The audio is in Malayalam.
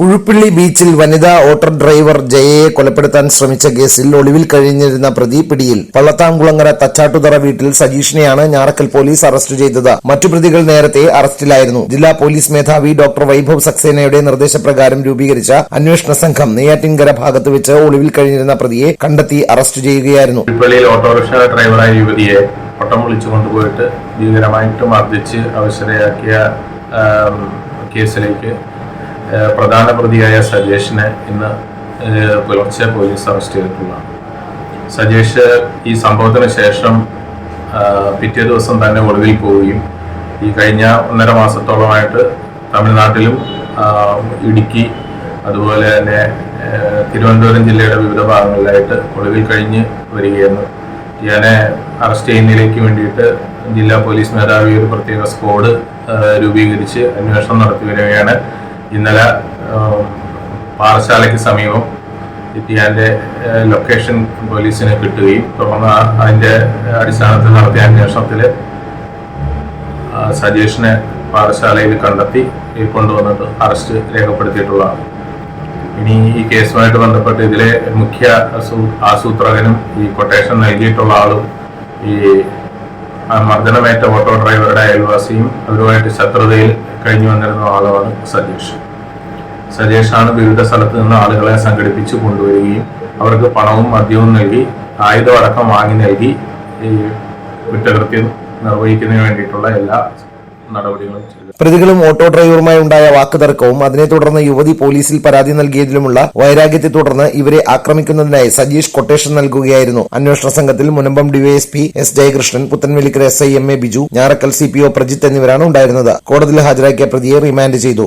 കുഴുപ്പിള്ളി ബീച്ചിൽ വനിതാ ഓട്ടോ ഡ്രൈവർ ജയയെ കൊലപ്പെടുത്താൻ ശ്രമിച്ച കേസിൽ ഒളിവിൽ കഴിഞ്ഞിരുന്ന പ്രതി പിടിയിൽ പള്ളത്താംകുളങ്ങര തച്ചാട്ടുതറ വീട്ടിൽ സജീഷിനെയാണ് ഞാറക്കൽ പോലീസ് അറസ്റ്റ് ചെയ്തത്. മറ്റു പ്രതികൾ നേരത്തെ അറസ്റ്റിലായിരുന്നു. ജില്ലാ പോലീസ് മേധാവി ഡോക്ടർ വൈഭവ് സക്സേനയുടെ നിർദ്ദേശപ്രകാരം രൂപീകരിച്ച അന്വേഷണ സംഘം നെയ്യാറ്റിൻകര ഭാഗത്ത് വെച്ച് ഒളിവിൽ കഴിഞ്ഞിരുന്ന പ്രതിയെ കണ്ടെത്തി അറസ്റ്റ് ചെയ്യുകയായിരുന്നു. ഓട്ടോറിക്ഷ ഡ്രൈവറായ യുവതിയെ ഒട്ടം വിളിച്ചു കൊണ്ടുപോയിട്ട് ഭീകരമായിട്ട് മർദ്ദിച്ച് അവശതയാക്കിയ കേസിലേക്ക് പ്രധാന പ്രതിയായ സജേഷിനെ ഇന്ന് പുലർച്ചെ പോലീസ് അറസ്റ്റ് ചെയ്തിട്ടുള്ളതാണ്. സജേഷ് ഈ സംഭവത്തിന് ശേഷം പിറ്റേ ദിവസം തന്നെ ഒളിവിൽ പോവുകയും ഈ കഴിഞ്ഞ ഒന്നര മാസത്തോളമായിട്ട് തമിഴ്നാട്ടിലും ഇടുക്കി അതുപോലെ തന്നെ തിരുവനന്തപുരം ജില്ലയുടെ വിവിധ ഭാഗങ്ങളിലായിട്ട് ഒളിവിൽ കഴിഞ്ഞ് വരികയായിരുന്നു. ഇയാളെ അറസ്റ്റ് ചെയ്യുന്നതിലേക്ക് വേണ്ടിയിട്ട് ജില്ലാ പോലീസ് മേധാവി ഒരു പ്രത്യേക സ്ക്വാഡ് രൂപീകരിച്ച് അന്വേഷണം നടത്തി വരികയാണ്. ഇന്നലെ പാറശാലയ്ക്ക് സമീപം ഇത്തിയാന്റെ ലൊക്കേഷൻ പോലീസിന് കിട്ടുകയും തുടർന്ന് അതിന്റെ അടിസ്ഥാനത്തിൽ നടത്തിയ അന്വേഷണത്തിൽ സജേഷിനെ പാറശാലയിൽ കണ്ടെത്തി കൊണ്ടുവന്നിട്ട് അറസ്റ്റ് രേഖപ്പെടുത്തിയിട്ടുള്ളതാണ്. ഇനി ഈ കേസുമായിട്ട് ബന്ധപ്പെട്ട് ഇതിലെ മുഖ്യ ആസൂ- ആസൂത്രകനും ഈ കൊട്ടേഷൻ നൽകിയിട്ടുള്ള ആളും ഈ മർദ്ദനമേറ്റ ഓട്ടോ ഡ്രൈവറുടെ അയൽവാസിയും അവരുമായിട്ട് ശത്രുതയിൽ കഴിഞ്ഞു വന്നിരുന്ന ആളുമാണ് സജീഷ്. സജേഷാണ് വിവിധ സ്ഥലത്ത് നിന്ന് ആളുകളെ സംഘടിപ്പിച്ച് കൊണ്ടുവരികയും അവർക്ക് പണവും മദ്യവും നൽകി ആയുധം അടക്കം വാങ്ങി നൽകി ഈ കുറ്റകൃത്യം നിർവഹിക്കുന്നതിന് വേണ്ടിയിട്ടുള്ള എല്ലാ നടപടികളും പ്രതികളും ഓട്ടോ ഡ്രൈവറുമായി ഉണ്ടായ വാക്കുതർക്കവും അതിനെ തുടർന്ന് യുവതി പോലീസിൽ പരാതി നൽകിയതിലുമുള്ള വൈരാഗ്യത്തെ തുടർന്ന് ഇവരെ ആക്രമിക്കുന്നതിനായി സജീഷ് കൊട്ടേഷൻ നൽകുകയായിരുന്നു. അന്വേഷണ സംഘത്തിൽ Munambam DYSP S Jayakrishnan Puthenvelikkara S I M A Biju Njarakkal C P O Prajith എന്നിവരാണ് ഉണ്ടായിരുന്നത്. കോടതിയിൽ ഹാജരാക്കിയ പ്രതിയെ റിമാൻഡ് ചെയ്തു.